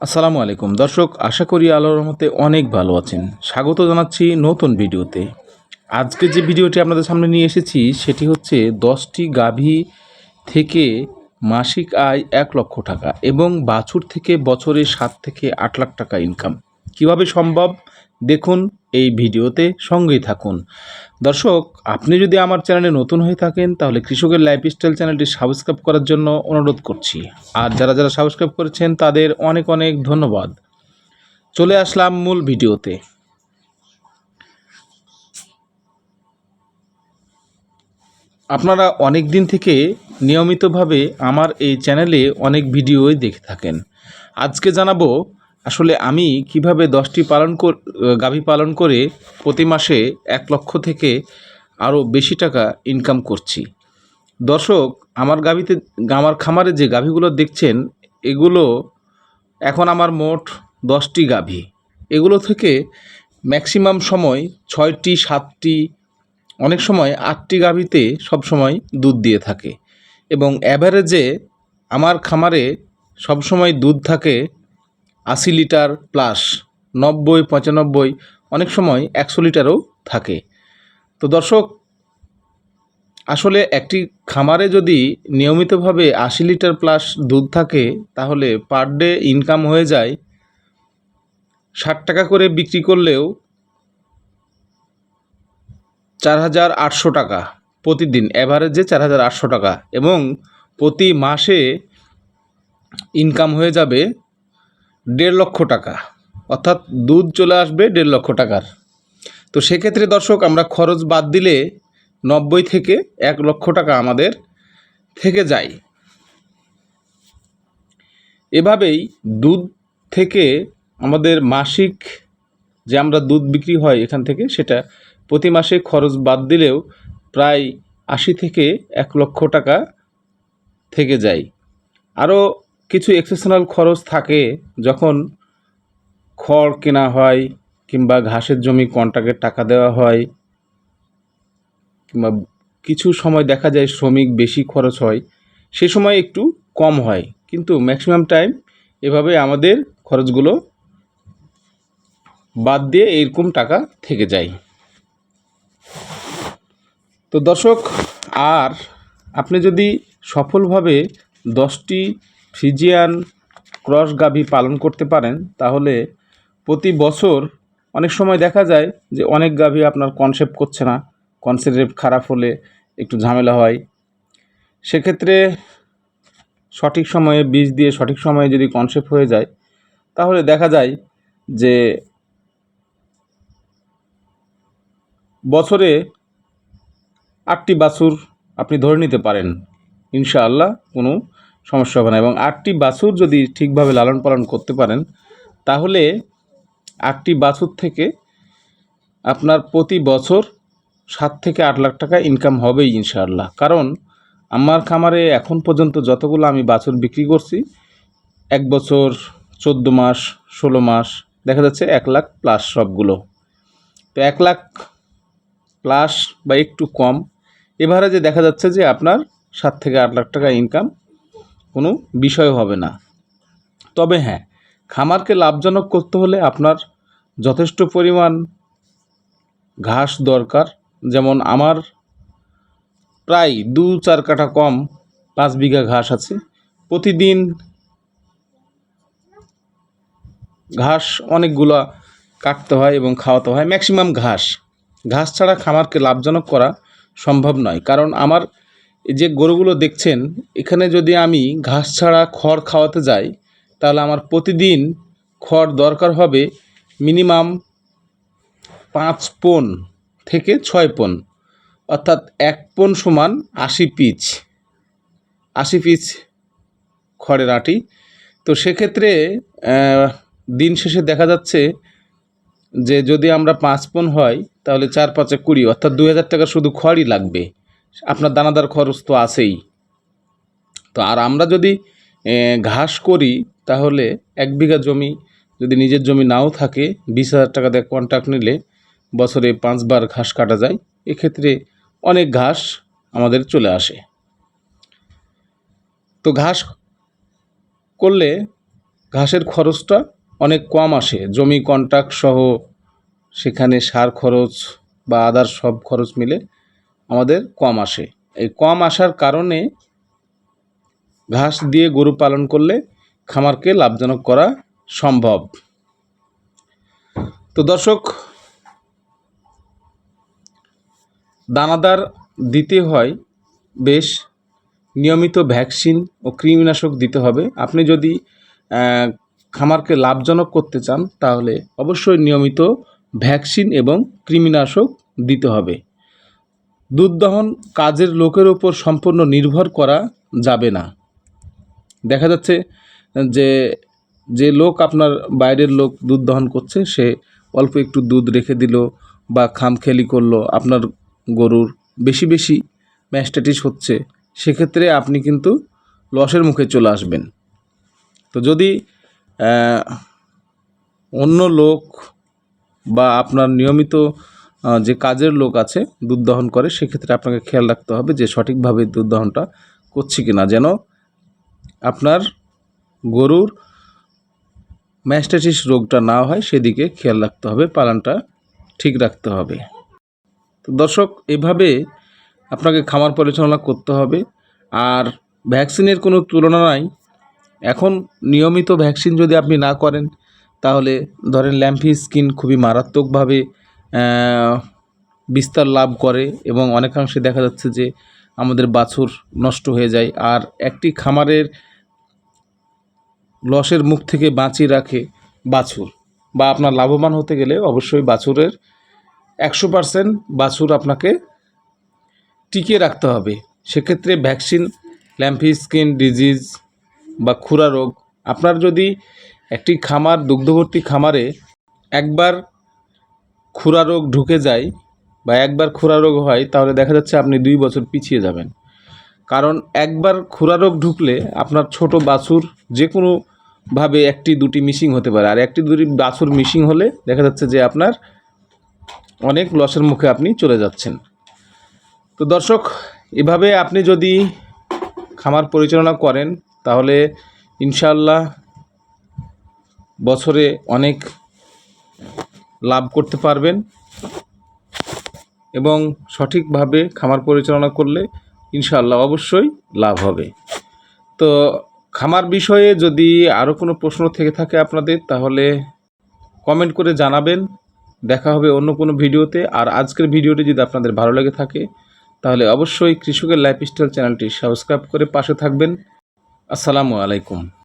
আসসালামু আলাইকুম। দর্শক, আশা করি আল্লাহর রহমতে অনেক ভালো আছেন। স্বাগত জানাচ্ছি নতুন ভিডিওতে। আজকে যে ভিডিওটি আপনাদের সামনে নিয়ে এসেছি, সেটি হচ্ছে দশটি গাভী থেকে মাসিক আয় এক লক্ষ টাকা এবং বাছুর থেকে বছরে সাত থেকে আট লাখ টাকা ইনকাম কীভাবে সম্ভব? দেখুন, এই ভিডিওতে সঙ্গেই থাকুন। দর্শক, আপনি যদি আমার চ্যানেলে নতুন হয়ে থাকেন, তাহলে কৃষকের লাইফস্টাইল চ্যানেলটি সাবস্ক্রাইব করার জন্য অনুরোধ করছি। আর যারা যারা সাবস্ক্রাইব করেছেন, তাদের অনেক অনেক ধন্যবাদ। চলে আসলাম মূল ভিডিওতে। আপনারা অনেক দিন থেকে নিয়মিতভাবে আমার এই চ্যানেলে অনেক ভিডিওই দেখে থাকেন। আজকে জানাব আসলে আমি কীভাবে দশটি পালন কর গাভী পালন করে প্রতি মাসে এক লক্ষ থেকে আরও বেশি টাকা ইনকাম করছি। দর্শক, আমার গাভীতে, আমার খামারে যে গাভীগুলো দেখছেন, এগুলো এখন আমার মোট দশটি গাভী। এগুলো থেকে ম্যাক্সিমাম সময় ছয়টি, সাতটি, অনেক সময় আটটি গাভীতে সবসময় দুধ দিয়ে থাকে। এবং অ্যাভারেজে আমার খামারে সবসময় দুধ থাকে আশি লিটার প্লাস নব্বই, পঁচানব্বই, অনেক সময় একশো লিটারও থাকে। তো দর্শক, আসলে একটি খামারে যদি নিয়মিতভাবে আশি লিটার প্লাস দুধ থাকে, তাহলে পার ডে ইনকাম হয়ে যায় ষাট টাকা করে বিক্রি করলেও চার হাজার আটশো টাকা প্রতিদিন অ্যাভারেজে চার হাজার আটশো টাকা এবং প্রতি মাসে ইনকাম হয়ে যাবে দেড় লক্ষ টাকা। অর্থাৎ দুধ চলে আসবে দেড় লক্ষ টাকার। তো সেক্ষেত্রে দর্শক, আমরা খরচ বাদ দিলে নব্বই থেকে এক লক্ষ টাকা আমাদের থেকে যায়। এভাবেই দুধ থেকে আমাদের মাসিক যে আমরা দুধ বিক্রি হয় এখান থেকে, সেটা প্রতি মাসে খরচ বাদ দিলেও প্রায় আশি থেকে এক লক্ষ টাকা থেকে যায়। আরও কিছু এক্সেশনাল খরচ থাকে যখন খড় কেনা হয় কিংবা ঘাসের জমি কন্ট্রাক্টের টাকা দেওয়া হয় কিংবা কিছু সময় দেখা যায় শ্রমিক বেশি খরচ হয়, সে সময় একটু কম হয়। কিন্তু ম্যাক্সিমাম টাইম এভাবে আমাদের খরচগুলো বাদ দিয়ে এইরকম টাকা থেকে যায়। তো দর্শক, আর আপনি যদি সফলভাবে দশটি ফিজিয়ান ক্রস গাভী পালন করতে পারেন, তাহলে প্রতি বছর অনেক সময় দেখা যায় যে অনেক গাভী আপনার কনসেপ্ট করছে না কনসেপ্ট খারাপ হলে একটু ঝামেলা হয়। সেক্ষেত্রে সঠিক সময়ে বীজ দিয়ে সঠিক সময়ে যদি কনসেপ্ট হয়ে যায়, তাহলে দেখা যায় যে বছরে আটটি বাছুর আপনি ধরে নিতে পারেন। ইনশাআল্লাহ কোনো সমস্যা হবে না। এবং আটটি বাছুর যদি ঠিকভাবে লালন পালন করতে পারেন, তাহলে আটটি বাছুর থেকে আপনার প্রতি বছর সাত থেকে আট লাখ টাকা ইনকাম হবেই ইনশাআল্লাহ। কারণ আমার খামারে এখন পর্যন্ত যতগুলো আমি বাছুর বিক্রি করছি, এক বছর চোদ্দ মাস, ষোলো মাস, দেখা যাচ্ছে এক লাখ প্লাস সবগুলো। তো এক লাখ প্লাস বা একটু কম এবারে যে দেখা যাচ্ছে যে আপনার সাত থেকে আট লাখ টাকা ইনকাম কোনো বিষয় হবে না। তবে হ্যাঁ খামারকে লাভজনক করতে হলে আপনার যথেষ্ট পরিমাণ ঘাস দরকার। যেমন আমার প্রায় দু চার কাঠা কম পাঁচ বিঘা ঘাস আছে। প্রতিদিন ঘাস অনেকগুলা কাটতে হয় এবং খাওয়াতে হয়। ম্যাক্সিমাম ঘাস। ঘাস ছাড়া খামারকে লাভজনক করা সম্ভব নয়। কারণ আমার যে গরুগুলো দেখছেন, এখানে যদি আমি ঘাস ছাড়া খড় খাওয়াতে যাই, তাহলে আমার প্রতিদিন খড় দরকার হবে মিনিমাম পাঁচ পন থেকে ছয় পন, অর্থাৎ এক পন সমান আশি পিচ আশি পিচ খড়ের আটি। তো সেক্ষেত্রে দিন শেষে দেখা যাচ্ছে যে যদি আমরা পাঁচ পন হয়, তাহলে চার পাঁচে কুড়ি, অর্থাৎ দু হাজার টাকা শুধু খড়ই লাগবে। আপনার দানাদার খরচ তো আছেই। তো আর আমরা যদি ঘাস করি, তাহলে এক বিঘা জমি যদি নিজের জমি নাও থাকে, বিশ হাজার টাকা দিয়ে কন্ট্রাক্ট নিলে বছরে পাঁচবার ঘাস কাটা যায়। এক্ষেত্রে অনেক ঘাস আমাদের চলে আসে। তো ঘাস করলে ঘাসের খরচটা অনেক কম আসে। জমি কন্ট্রাক্ট সহ সেখানে সার খরচ বা আদার সব খরচ মিলে আমাদের কম আসে। এই কম আসার কারণে ঘাস দিয়ে গরু পালন করলে খামারকে লাভজনক করা সম্ভব। তো দর্শক, দানাদার দিতে হয় বেশ নিয়মিত ভ্যাকসিন ও কৃমিনাশক দিতে হবে। আপনি যদি খামারকে লাভজনক করতে চান, তাহলে অবশ্যই নিয়মিত ভ্যাকসিন এবং কৃমিনাশক দিতে হবে। দুধ দহন কাজের লোকের ওপর সম্পূর্ণ নির্ভর করা যাবে না। দেখা যাচ্ছে যে যে লোক আপনার বাইরের লোক দুধ দহন করছে, সে অল্প একটু দুধ রেখে দিল বা খামখেয়ালি করল আপনার গরুর, বেশি বেশি ম্যাস্টাটিস হচ্ছে, সেক্ষেত্রে আপনি কিন্তু লসের মুখে চলে আসবেন। তো যদি অন্য লোক বা আপনার নিয়মিত যে কাজের লোক আছে দুধ দহন করে, সেক্ষেত্রে আপনাকে খেয়াল রাখতে হবে যে সঠিকভাবে দুধ দহনটা করছে কি না যেন আপনার গরুর ম্যাস্টাইটিস রোগটা না হয়, সেদিকে খেয়াল রাখতে হবে, পালনটা ঠিক রাখতে হবে। তো দর্শক, এভাবে আপনাকে খামার পরিচালনা করতে হবে। আর ভ্যাকসিনের কোনো তুলনা নাই। এখন নিয়মিত ভ্যাকসিন যদি আপনি না করেন, তাহলে ধরেন ল্যাম্পি স্কিন খুবই মারাত্মকভাবে বিস্তার লাভ করে এবং অনেকাংশে দেখা যাচ্ছে যে আমাদের বাছুর নষ্ট হয়ে যায় আর একটি খামারের লসের মুখ থেকে বাঁচিয়ে রাখে বাছুর বা আপনার লাভবান হতে গেলে অবশ্যই বাছুরের একশো পার্সেন্ট বাছুর আপনাকে টিকিয়ে রাখতে হবে। সেক্ষেত্রে ভ্যাকসিন ল্যাম্ফি স্কিন ডিজিজ বা খুরা রোগ, আপনার যদি একটি খামার, দুগ্ধবর্তী খামারে একবার খুরা রোগ ঢুকে যায় বা একবার খুরা রোগ হয়, তাহলে দেখা যাচ্ছে আপনি দুই বছর পিছিয়ে যাবেন। কারণ একবার খুরা রোগ ঢুকলে আপনার ছোট বাছুর যে কোনোভাবে একটি দুটি মিসিং হতে পারে। আর একটি দুটি বাছুর মিসিং হলে দেখা যাচ্ছে যে আপনার অনেক লসের মুখে আপনি চলে যাচ্ছেন। তো দর্শক, এভাবে আপনি যদি খামার পরিচালনা করেন, তাহলে ইনশাল্লাহ বছরে অনেক লাভ করতে পারবেন এবং সঠিকভাবে খামার পরিচালনা করলে ইনশাল্লাহ অবশ্যই লাভ হবে। তো খামার বিষয়ে যদি আরও কোনো প্রশ্ন থেকে থাকে আপনাদের, তাহলে কমেন্ট করে জানাবেন। দেখা হবে অন্য কোনো ভিডিওতে। আর আজকের ভিডিওটি যদি আপনাদের ভালো লেগে থাকে, তাহলে অবশ্যই কৃষকের লাইফস্টাইল চ্যানেলটি সাবস্ক্রাইব করে পাশে থাকবেন। আসসালামু আলাইকুম।